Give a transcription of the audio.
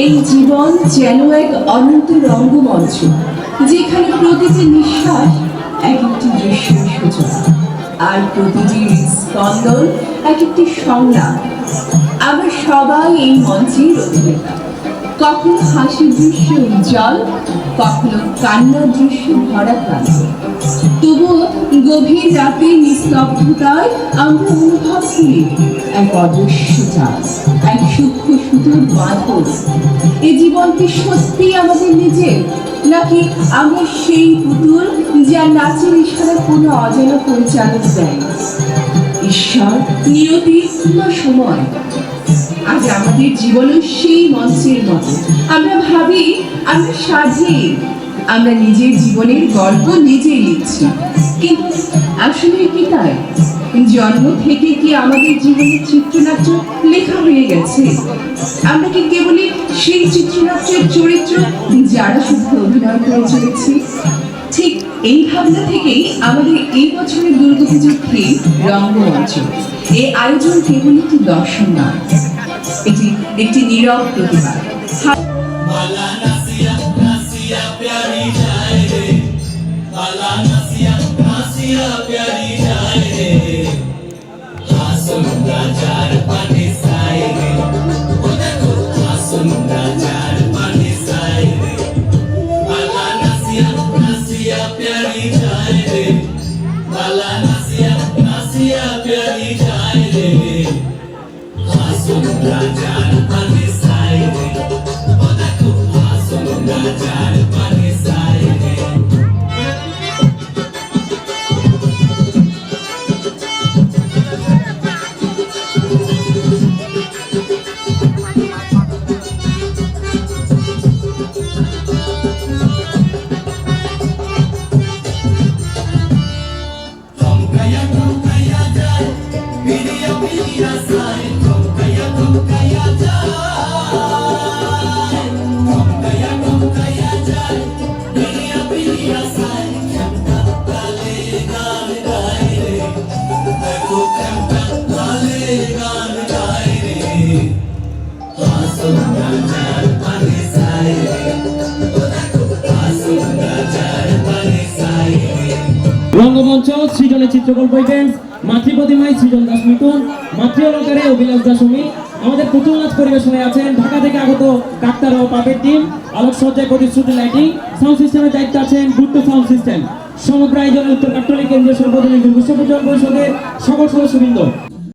এই জীবন যেন এক অনন্ত রঙ্গমঞ্চ, যেখানে প্রতিটি নিঃশ্বাস এক একটি দৃশ্যের সূচনা আর প্রতিটি স্পন্দন এক একটি সংলাপ। আমরা সবাই এই মঞ্চের অভিনেতা কখনো হাসির দৃশ্য উজ্জ্বল, কখনো কান্নার দৃশ্য ভরা ক্লান্ত তবুও গভীর রাতে নিস্তব্ধতায় আমরা অনুভব করি এক অদৃশ্য চাল এক সূক্ষ্ম বাঁধন এ সত্যি আমাদের নিজের? নাকি সেই পুতুল নাচের কোনো পরিচালক দেয় ঈশ্বর, নিয়তি সময়? আজ আমাদের জীবনও সেই মঞ্চের মতো। আমরা ভাবি, আমরা স্বাধীন আমরা নিজের জীবনের গল্প নিজেই লিখছি। কিন্তু আসলে কি তাই? জন্ম থেকে কি আমাদের জীবনের চিত্রনাট্য লেখা হয়ে গেছে? আমরা কি কেবলই সেই চিত্রনাট্যের চরিত্র যারা শুধু অভিনয় করে চলেছি? ঠিক এই ভাবনা থেকেই আমাদের এই বছরের দুর্গাপুজোর থিম রঙ্গমঞ্চ। এই আয়োজন কেবল একটি দর্শন নয়, এটি একটি নীরব প্রতিবাদ नसिया प्यारी जाए। चार पानी साए। चार पानी साए। नसिया नसिया प्यारी जाए। बाला नसिया नसिया प्यारी जाए। चार पानी রঙ্গমঞ্চ সৃজনে চিত্রকল্প ইভেন্টস মাতৃপ্রতিমায় সৃজন দাস মিটুন মাতৃ অলঙ্কারে অভিলাষ দাস আমাদের পুতুল নাচ পরিবেশনে আছেন। ঢাকা থেকে আগত ডাক্তার ও পাপের টিম। আলোকসজ্জায় প্রতিশ্রুতি লাইটিং। সাউন্ড সিস্টেমের দায়িত্ব আছেন গুপ্ত সাউন্ড সিস্টেম সমগ্র আয়োজনে উত্তর কাট্টলি কেন্দ্রীয় সর্বজনীন দুর্গোৎসব পরিষদের সকল সদস্যবৃন্দ